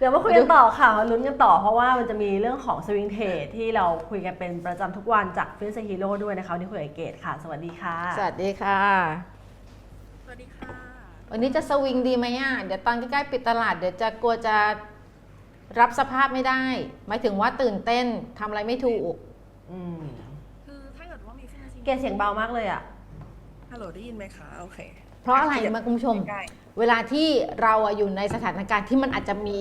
เดี๋ยวมาคุยกันต่อค่ะมาลุ้นกันต่อเพราะว่ามันจะมีเรื่องของสวิงเทรดที่เราคุยกันเป็นประจำทุกวันจากฟินเซฮีโร่ด้วยนะคะวันนี้คุยกับเกตค่ะ สวัสดีค่ะ สวัสดีค่ะ สวัสดีค่ะ วันนี้จะสวิงดีไหมอะ เดี๋ยวตอนใกล้ๆปิดตลาดเดี๋ยวจะกลัวจะรับสภาพไม่ได้ หมายถึงว่าตื่นเต้นทำอะไรไม่ถูก อืมคือถ้าเกิดว่ามีฟินแลนซ์เกตเสียงเบามากเลยอะฮัลโหลได้ยินไหมคะ โอเค เพราะอะไรมาคุณผู้ชมใกล้เวลาที่เราอะอยู่ในสถานการณ์ที่มันอาจจะมี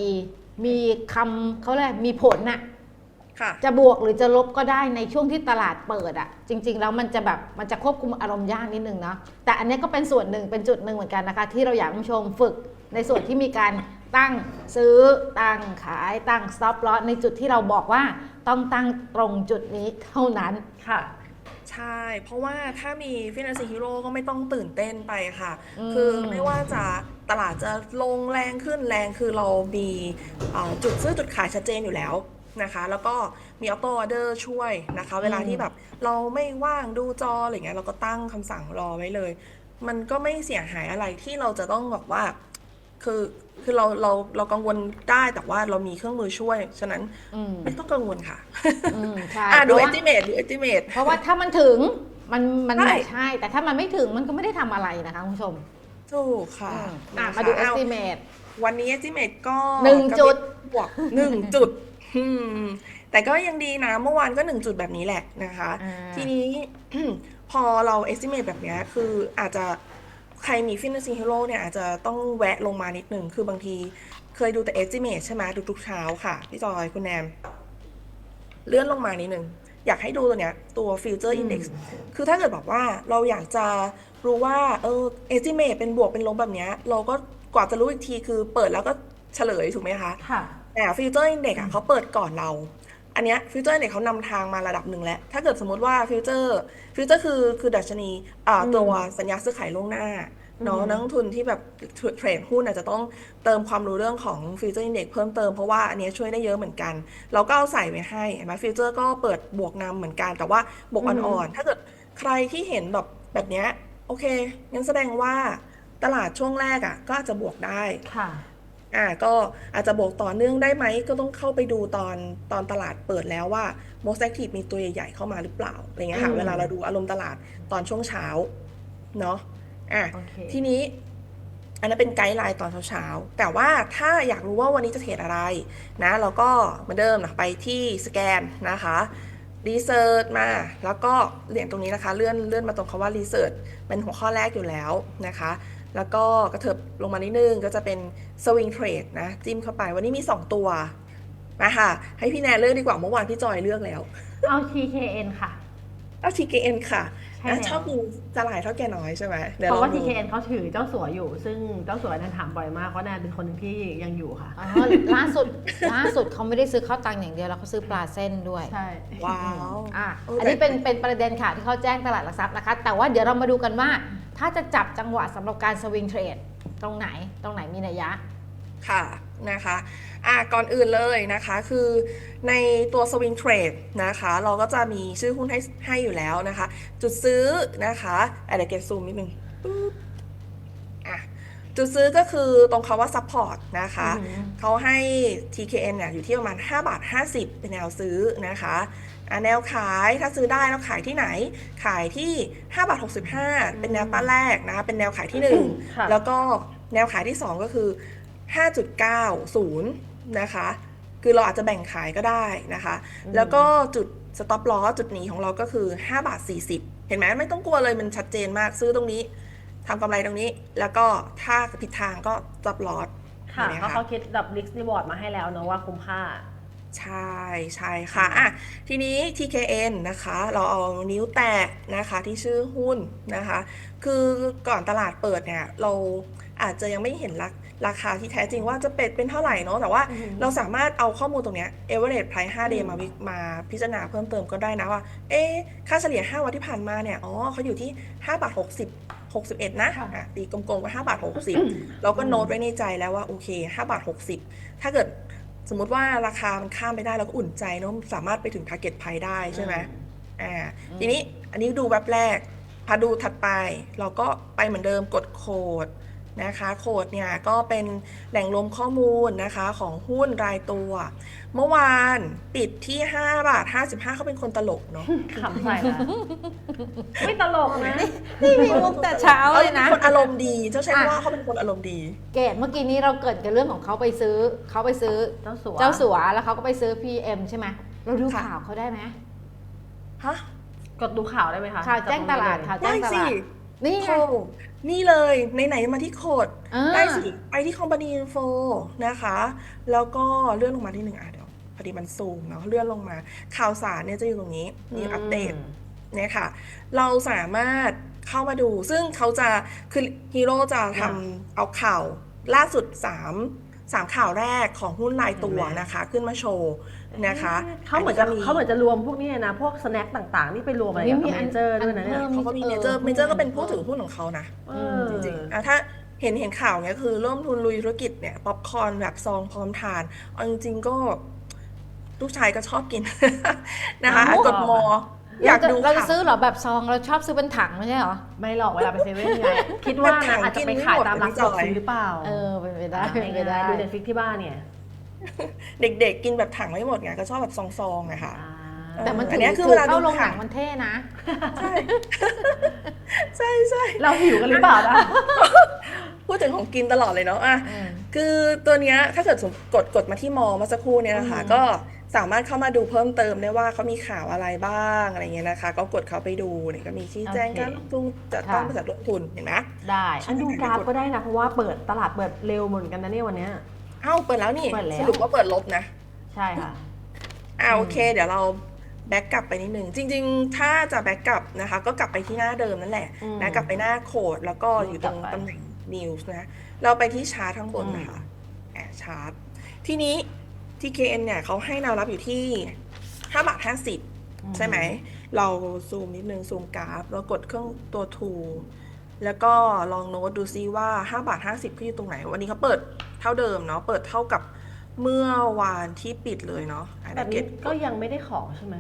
มีคำเขาเรียกมีผลน่ะๆค่ะจะบวกหรือจะลบก็ได้ในช่วงที่ตลาดเปิดอะจริง ๆ แล้วมันจะแบบมันจะควบคุมอารมณ์ยากนิดนึงเนาะแต่อันนี้ก็เป็นส่วนหนึ่งเป็นจุดหนึ่งเหมือนกันนะคะ ที่เราอยากให้คุณผู้ชมฝึกในส่วนที่มีการตั้งซื้อตั้งขายตั้ง stop loss ในจุดที่เราบอกว่าต้องตั้งตรงจุดนี้เท่านั้นค่ะใช่ เพราะว่าถ้ามีฟินแลนซ์ฮีโร่ก็ไม่ต้องตื่นเต้นไปค่ะ อืม คือไม่ว่าจะตลาดจะลงแรงขึ้นแรงคือเรามีเอ่อจุดซื้อจุดขายชัดเจนอยู่แล้วนะคะ แล้วก็มีออโต้ออเดอร์ช่วยนะคะ เวลาที่แบบเราไม่ว่างดูจออะไรเงี้ยเราก็ตั้งคำสั่งรอไว้เลย มันก็ไม่เสียหายอะไรที่เราจะต้องแบบว่า คือคือเราเราเรากังวลได้แต่ว่าเรามีเครื่องมือช่วย ฉะนั้นอืมไม่ต้องกังวลค่ะอืมใช่อะเพดูราะเอว่าติเมตดูเอติเมต เพราะว่าถ้ามันถึงมันมันใช่ ใช่ แต่ถ้ามันไม่ถึงมันก็ไม่ได้ทำอะไรนะคะคุณผู้ชมถูกค่ะอืมอะนะคะมาดูเอ้ estimate วันนี้ estimate ก็หนึ่งจุด บวกหนึ่งจุดอืมแต่ก็ยังดีนะเมื่อวานก็หนึ่งจุดแบบนี้แหละนะคะ อ่า ทีนี้ พอเรา estimate แบบเนี้ยคืออาจจะ ใครมี Finance Hero เนี่ยอาจจะต้องแวะลงมานิดหนึ่งคือบางทีเคยดูแต่ estimate ใช่ไหมดูทุกเช้าค่ะ พี่จอยคุณแนม เลื่อนลงมานิดหนึ่งอยากให้ดูตัวเนี้ยตัว Future Index คือถ้าเกิดแบบว่าเราอยากจะรู้ว่าเออ estimate เป็นบวกเป็นลบแบบเนี้ยเราก็กว่าจะรู้อีกทีคือเปิดแล้วก็เฉลยถูกไหมคะ ค่ะ แต่ฟิวเจอร์อินเด็กอะเขาเปิดก่อนเรา อันเนี้ยฟิวเจอร์อินเด็กเขานำทางมาระดับหนึ่งแล้ว ถ้าเกิดสมมติว่าฟิวเจอร์ฟิวเจอร์คือคือดัชนีอ่าอืมตัวสัญญาซื้อขายล่วงหน้าเนาะอืมนักลงทุนที่แบบเทรดหุ้นอาจจะต้องเติมความรู้เรื่องของฟิวเจอร์อินเด็กเพิ่มเติมเพราะว่าอันเนี้ยช่วยได้เยอะเหมือนกัน เราก็เอาใส่ไว้ให้เห็นไหมฟิวเจอร์ก็เปิดบวกนำเหมือนกัน แต่ว่าบวกอ่อนๆ ถ้าเกิดใครที่เห็นแบบแบบเนี้ยโอเคงั้นแสดงว่าตลาดช่วงแรกอะก็อาจจะบวกได้ค่ะ อ่าก็อาจจะบวกต่อเนื่องได้ไหม ก็ต้องเข้าไปดูตอนตอนตลาดเปิดแล้วว่า most active มีตัวใหญ่ๆเข้ามาหรือเปล่าอะไรเงี้ยค่ะอืม เวลาเราดูอารมณ์ตลาดตอนช่วงเช้าเนาะอะ โอเค ทีนี้อันนั้นเป็นไกด์ไลน์ตอนเช้าๆ แต่ว่าถ้าอยากรู้ว่าวันนี้จะเทรดอะไรนะเราก็เหมือนเดิมนะไปที่สแกนนะคะรีเสิร์ชมา แล้วก็เหรียญตรงนี้นะคะ เลื่อนเลื่อนมาตรงคำว่ารีเสิร์ชเป็นหัวข้อแรกอยู่แล้วนะคะ แล้วก็กระเถิบลงมานิดนึงก็จะเป็นสวิงเทรดนะ จิ้มเข้าไปวันนี้มี 2 ตัวมาค่ะ ให้พี่แนนเลือกดีกว่าเมื่อวานพี่จอยเลือกแล้ว เอา TKN ค่ะ เอา TKN ค่ะใช่นะแล้วชอบดูตลาดเท่าแก่น้อยใช่ไหมเดี๋ยวเพลราะองว่าดู TKN เขาถือเจ้าสัวอยู่ ซึ่งเจ้าสัวนันถามบ่อยมากว่าแนนเป็นคนหนึ่งที่ยังอยู่ค่ะอ๋อล่าสุดล่าสุดเขาไม่ได้ซื้อข้าวตังอย่างเดียวแล้วเขาซื้อปลาเส้นด้วยใช่ว้าวอะโอ้อันนี้เป็นแต่เป็นประเด็นค่ะที่เขาแจ้งตลาดหลักทรัพย์นะคะ แต่ว่าเดี๋ยวเรามาดูกันว่า ถ้าจะจับจังหวะสำหรับการสวิงเทรดตรงไหนตรงไหนมีนัยยะค่ะนะคะอะก่อนอื่นเลยนะคะคือในตัวสวิงเทรดนะคะเราก็จะมีชื่อหุ้นให้ให้อยู่แล้วนะคะ จุดซื้อนะคะอะเดี๋ยวเก็บซูมนิดนึงปึ๊บอะจุดซื้อก็คือตรงคำว่า support นะคะอือหือเขาให้ TKN เนี่ยอยู่ที่ประมาณ 5 บาท 50 เป็นแนวซื้อนะคะอะ แนวขายถ้าซื้อได้แล้วขายที่ไหน ขายที่5บาท65 เป็นแนวต้านแรกนะคะเป็นแนวขายที่ค่ะ1แล้วก็แนวขายที่ 2 ก็คือ 5.90 นะคะ คือเราอาจจะแบ่งขายก็ได้นะคะ แล้วก็จุด stop loss จุดหนี้ของเราก็คือ 5 บาท 40 เห็นไหมไม่ต้องกลัวเลยมันชัดเจนมากซื้อตรงนี้ทำกำไรตรงนี้ แล้วก็ถ้าผิดทางก็ stop loss ค่ะเห็นไหมเพราะเขาคิดแบบ risk reward มาให้แล้วเนอะว่าคุ้มค่า ใช่ ใช่ค่ะ อะ ทีนี้ TKN นะคะ เราเอานิ้วแตะนะคะที่ชื่อหุ้นนะคะ คือก่อนตลาดเปิดเนี่ย เราอาจจะยังไม่เห็นราราคาที่แท้จริงว่าจะเป็นเป็นเท่าไหร่เนาะ แต่ว่าอือหือเราสามารถเอาข้อมูลตรงเนี้ย average price 5 day มาวิมาพิจารณาเพิ่มเติมก็ได้นะว่า เอ๊ะค่าเฉลี่ย 5 วันที่ผ่านมาเนี่ย อ๋อเขาอยู่ที่5บาท60 61นะค่ะอะตีกลมๆก็5บาท60 เราก็โน้ตไว้ในใจแล้วว่า โอเค5บาท60 ถ้าเกิด สมมุติว่าราคามันข้ามไปได้เราก็อุ่นใจเนาะสามารถไปถึง target price ได้ใช่ไหมอ่าอืมทีนี้อันนี้ดูแว็บแรกพอดูถัดไปเราก็ไปเหมือนเดิมกดโค้ด นะคะโคดเนี่ยก็เป็นแหล่งรวมข้อมูลนะคะของหุ้นรายตัว เมื่อวานปิดที่ 5 บาท 55 เขาเป็นคนตลกเนาะขำใส่นะไม่ตลกนะ นี่มีมุกแต่เช้าเลยนะขาป็คนอารมณ์ดี เจ้าใช้อะว่าเขาเป็นคนอารมณ์ดี เกดเมื่อกี้นี้เราเกิดกันเรื่องของเขาไปซื้อเขาไปซื้อเจ้าสัวเจ้าสัวแล้วเขาก็ไปซื้อ PM ใช่ไหมเราดูค่ะข่าวเขาได้ไหมฮะกดดูข่าวได้ไหมคะข่าวแจ้งตลาดข่าวแจ้ได้งตสิลาด นี่ไง โคนี่เลยไหนๆมาที่โคดอ่า ได้สิไปที่คอมพานีอินโฟนะคะ แล้วก็เลื่อนลงมาที่หนึ่งอะเดี๋ยวพอดีมันซูมเนาะเลื่อนลงมา ข่าวสารเนี่ยจะอยู่ตรงนี้มีอัปเดตเนี่ยค่ะ เราสามารถเข้ามาดู ซึ่งเขาจะคือฮีโร่จะทำเอาข่าวล่าสุด 3 3ข่าวแรกของหุ้นรายตัวนะคะ ขึ้นมาโชว์นะคะเขาเหมือนจะก็เขาเหมือนจะรวมพวกนี้นะ พวกสแน็คต่างๆ นี่ไปรวมอะไรนี่กับมีเมอันเจอร์ด้วยนะเนี่ยอันเขาก็มีเมเจอร์เออเมเจอร์ก็เป็นผู้ถือหุ้นของเขานะเออจริงๆอะถ้าเห็นเห็นข่าวเนี้ยคือเริ่มทุนลุยธุรกิจเนี่ยป๊อปคอร์นแบบซองพร้อมทานเอาจริงๆก็ลูกชายก็ชอบกินนะคะอ้าวกดมอ อยากดูเราจะข่าวซื้อเหรอแบบซองเราชอบซื้อเป็นถังไม่ใช่เหรอไม่หรอกเวลาไปเซเว่นไงคิดว่าแบบถันะงอาจจะไปกินไม่ขายหมดตามร้านพี่สะจดอวยกซื้อหรือเปล่าเออเป็นไปได้เป็นไปง่าได้ยๆดูเน็ตฟิกที่บ้านเนี่ยเด็กๆ กินแบบถังไม่หมดไงก็ชอบแบบซองๆอะค่ะ อ่าแต่มันอัถืนอเนี้ยคือถืเวอลาเข้าดูโรงหนัข่างวมันเท่นะ ใช่ ใช่ใช่เราหิวกันหรือเปล่านะพูดถึงของกินตลอดเลยเนาะอะอืมคือตัวเนี้ยถ้าเกิดสมกดกดมาที่มอเมื่อสักครู่เนี่ยนะคะก็ สามารถเข้ามาดูเพิ่มเติมได้ว่าเขามีข่าวอะไรบ้างอะไรเงี้ยนะคะ ก็กดเข้าไปดูเนี่ยก็มีชี้แจงโอเคการลงทุนจัดต้องบริษัทลงทุนเห็นไหมได้อันดูกราฟก็ได้นะเพราะว่าเปิดตลาดเปิดเร็วเหมือนกันนะเนี่ยวันเนี้ย เอ้าเปิดแล้วนี่เปิดแล้ว สรุปว่าเปิดลบนะ ใช่ค่ะ อ่าโอเค เดี๋ยวเราแบ็กกลับไปนิดนึงจริง ๆ ถ้าจะแบ็กกลับนะคะ ก็กลับไปที่หน้าเดิมนั่นแหละอืม นะกลับไปหน้าโคดแล้วก็อยู่ตรงกลับไปตำแหน่ง news นะเราไปที่ชาร์ตข้างบนนะคะอ่าชาร์ตทีนี้ TKN เนี่ยเขาให้แนวรับอยู่ที่5บาท50 ใช่ไหม เราซูมนิดนึง ซูมกราฟ แล้วกดเครื่องตัว tool แล้วก็ลองโน้ตดูซิว่า 5 บาท 50เขาอยู่ตรงไหน วันนี้เขาเปิดเท่าเดิมเนาะเปิดเท่ากับเมื่อวานที่ปิดเลยเนาะอะแบบเดี๋นี้ยวเก็ตก็ยังไม่ได้ของใช่ไหม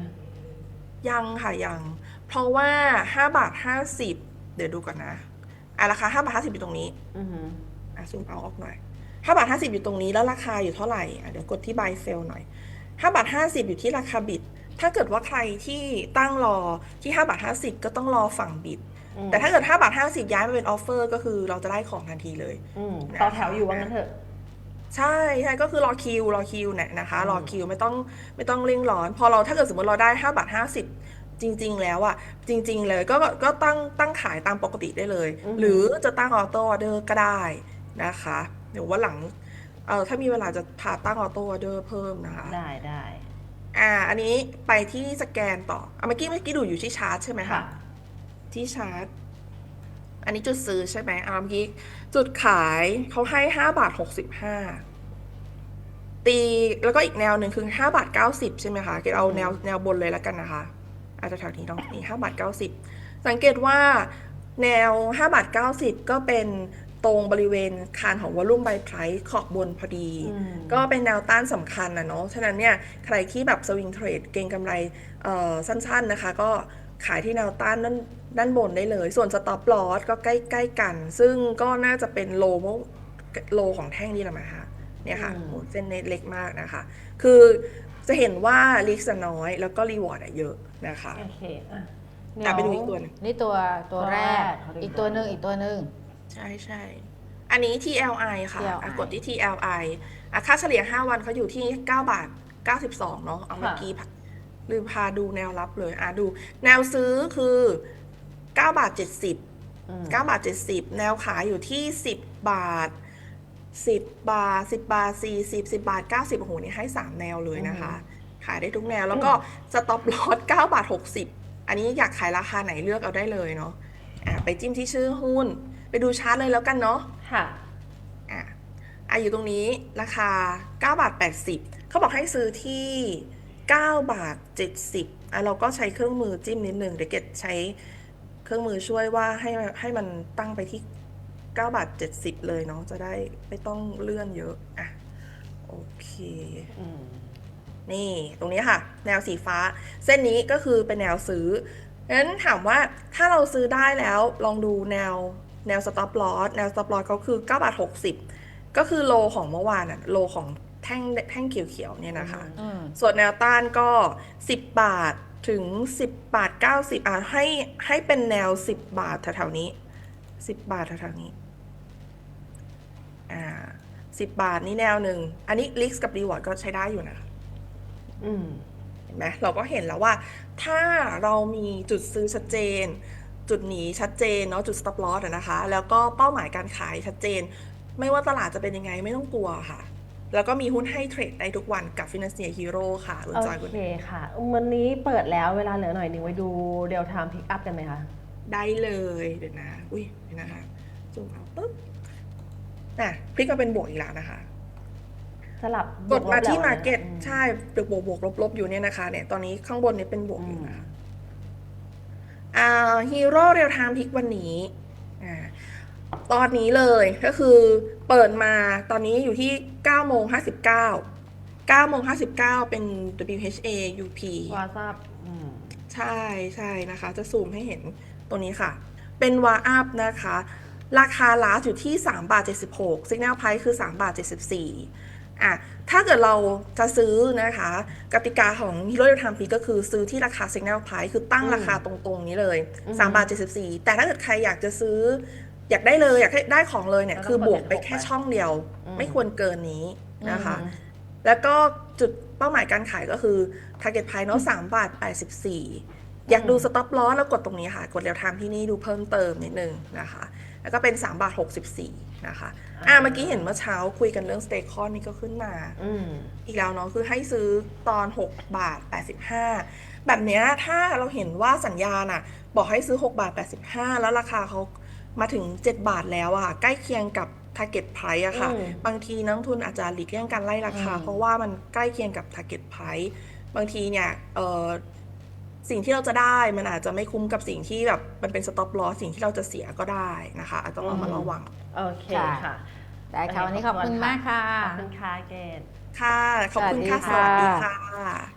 ยังค่ะยัง เพราะว่า 5 บาท 50 เดี๋ยวดูก่อนนะอะราคา5บาท 50 อยู่ตรงนี้ อือหืออะซูมเอาออกหน่อย 5บาท50 อยู่ตรงนี้แล้วราคาอยู่เท่าไหร่อะเดี๋ยวกดที่ buy sell หน่อย5บาท50 อยู่ที่ราคาบิด ถ้าเกิดว่าใครที่ตั้งรอที่5บาท50 ก็ต้องรอฝั่งบิดอืมแต่ถ้าเกิด5บาท50 ย้ายมาเป็นออฟเฟอร์ก็คือเราจะได้ของทันทีเลยอืมต่อแถวอยู่ว่างั้นเถอะใช่ใช่ก็คือรอคิวรอคิวเนี่ยนะคะอืมรอคิวไม่ต้องไม่ต้องเร่งร้อน พอเราถ้าเกิดสมมติเราได้5บาท50 จริง ๆ แล้วอะจริง ๆ เลยก็ก็ก็ตั้งตั้งขายตามปกติได้เลย หรือจะตั้งออโต้ออเดอร์ก็ได้นะคะ เดี๋ยวว่าหลังเออถ้ามีเวลาจะพาตั้งออโต้ออเดอร์เพิ่มนะคะ ได้ได้อ่า อันนี้ไปที่สแกนต่ออะเมื่อกี้เมื่อกี้ดูอยู่ที่ชาร์ตใช่ไหมค่ะคะ ที่ชาร์ตอันนี้จุดซื้อใช่ไหมอ่าเมื่อกี้จุดขายเขาให้ห้าบาทหกสิบห้าตีแล้วก็อีกแนวหนึ่งคือห้าบาทเก้าสิบใช่ไหมคะเกดเอาแนวแนวบนเลยแล้วกันนะคะ อาจจะแถวนี้ต้องนี่ห้าบาทเก้าสิบสังเกตว่าแนวห้าบาทเก้าสิบก็เป็น ตรงบริเวณคานของวอลลุ่มไบไพรส์ขอบบนพอดีอืมก็เป็นแนวต้านสำคัญนะเนาะ ฉะนั้นเนี่ยใครที่แบบสวิงเทรดเก็งกำไรเอ่อสั้นๆนะคะ ก็ขายที่แนวต้านด้านด้านบนได้เลย ส่วนสต็อปลอสก็ใกล้ๆกัน ซึ่งก็น่าจะเป็นโลโลของแท่งนี่แหละมั้งคะเนี่ยค่ะอืมโหเส้นเน็ตเล็กมากนะคะ คือจะเห็นว่าลิกน้อยแล้วก็รีวอร์ดเยอะนะคะโอเคอะกลับไปดูอีกตัวหนึงนี่ตัวตัวตัวแรแรกกเขาเรียกอีกตัวหนึ่งอีกตัวหนึ่ง ใช่ใช่ อันนี้ TLI ค่ะ TLI อะกดที่ TLI อะค่าเฉลี่ย 5 วันเขาอยู่ที่ 9 บาท 92 เนาะเอาเมื่อกี้พักลืมพาดูแนวรับเลย อะดู แนวซื้อคือ 9 บาท 70อืม9บาท 70 แนวขายอยู่ที่ 10 บาท 10 บาท 10 บาท 40 10 บาท 90 โอ้โห นี่ให้ 3 แนวเลยนะคะ ขายได้ทุกแนว แล้วก็สต็อปลอส9บาท 60 อันนี้อยากขายราคาไหนเลือกเอาได้เลยเนาะ อะไปจิ้มที่ชื่อหุ้น ไปดูชาร์ตเลยแล้วกันเนาะค่ะอะอะอยู่ตรงนี้ราคา 9 บาท 80 เขาบอกให้ซื้อที่ 9 บาท 70อะเราก็ใช้เครื่องมือจิ้มนิดนึงเดี๋ยวเกดใช้เครื่องมือช่วยว่าให้ให้มันตั้งไปที่ 9 บาท 70 เลยเนาะจะได้ไม่ต้องเลื่อนเยอะอะโอเคอืมนี่ตรงนี้ค่ะ แนวสีฟ้า เส้นนี้ก็คือเป็นแนวซื้องั้นถามว่าถ้าเราซื้อได้แล้วลองดูแนว แนว stop loss แนว stop loss ก็คือ9บาท60 ก็คือโลของเมื่อวานอะโลของแท่งแท่งเขียวๆเนี่ยนะคะอืมส่วนแนวต้านก็ 10 บาทถึง 10 บาท 90อะให้ให้เป็นแนว 10 บาทแถวๆนี้ 10 บาทแถวๆนี้อ่า10บาทนี่แนวหนึ่ง อันนี้ลิกกับรีวอร์ดก็ใช้ได้อยู่นะคะอืมเห็นไหมเราก็เห็นแล้วว่า ถ้าเรามีจุดซื้อชัดเจน จุดหนีชัดเจนเนาะจุด stop loss อะนะคะ แล้วก็เป้าหมายการขายชัดเจน ไม่ว่าตลาดจะเป็นยังไงไม่ต้องกลัวค่ะ แล้วก็มีหุ้นให้เทรดได้ทุกวันกับ Financial Hero ค่ะคุณโอจอยคุณเคค่ะ วันนี้เปิดแล้วเวลาเหลือหน่อยหนึ่งไว้ดูเดลไทม์พิกอัพกันไหมคะได้เลยเดี๋ยวนะ อุ้ยเดี๋ยวนะคะจูมเอาปุ๊บอะพลิกมาเป็นบวกอีกแล้วนะคะสลับกดมาที่บวกลบแล้ว Market อืมใช่บวกบวกบวกลบลบอยู่เนี่ยนะคะเนี่ยตอนนี้ข้างบนเนี่ยเป็นบวกอยู่นะคะอ่า ฮีโร่เรียลไทม์พิกวันนี้อ่าตอนนี้เลยก็คือเปิดมาตอนนี้อยู่ที่9โมง59 9โมง59 เป็น WHA UP วาซับอืมใช่ใช่นะคะ จะซูมให้เห็นตัวนี้ค่ะ เป็นวาอัพนะคะ ราคาลาสอยู่ที่ 3 บาท 76 Signal Price คือ 3 บาท 74 อะถ้าเกิดเราจะซื้อนะคะ กติกาของ Hero Real Time Peak ก็คือซื้อที่ราคา Signal Price คือตั้งอืมราคาตรงๆนี้เลยอืม3บาท74 แต่ถ้าเกิดใครอยากจะซื้อ อยากได้เลยอยากให้ได้ของเลยเนี่ยก็ต้องคือบวกไปกด76แค่ช่องเดียวอืมไม่ควรเกินนี้นะคะอืมแล้วก็จุดเป้าหมายการขายก็คือ target price เนาะ3บาท84 อยากดู stop loss แล้วกดตรงนี้ค่ะ กดเรียวไทม์ที่นี่ดูเพิ่มเติมนิดนึงนะคะ แล้วก็เป็น 3 บาท 64 นะคะ อ่าเมื่อกี้เห็นเมื่อเช้าคุยกันเรื่อง stay con นี่ก็ขึ้นมาอืมอีกแล้วเนาะคือให้ซื้อตอน 6 บาท 85 แบบเนี้ยถ้าเราเห็นว่าสัญญาณอะบอกให้ซื้อ 6 บาท 85 แล้วราคาเขามาถึง 7 บาทแล้วอะใกล้เคียงกับ target price อะค่ะอืมบางทีนักลงทุนอาจจะหลีกเลี่ยงการไล่ราคาอืมเพราะว่ามันใกล้เคียงกับ target price บางทีเนี่ยเออ สิ่งที่เราจะได้มันอาจจะไม่คุ้มกับสิ่งที่แบบมันเป็น stop loss สิ่งที่เราจะเสียก็ได้นะคะ อาจจะต้องเอามาระวัง โอเคค่ะค่ะ ได้ค่ะวันนี้ขอบคุณมากค่ะ ขอบคุณค่ะเกดค่ะ ขอบคุณค่ะสสวัวัสสดีดีค่ะค่ะ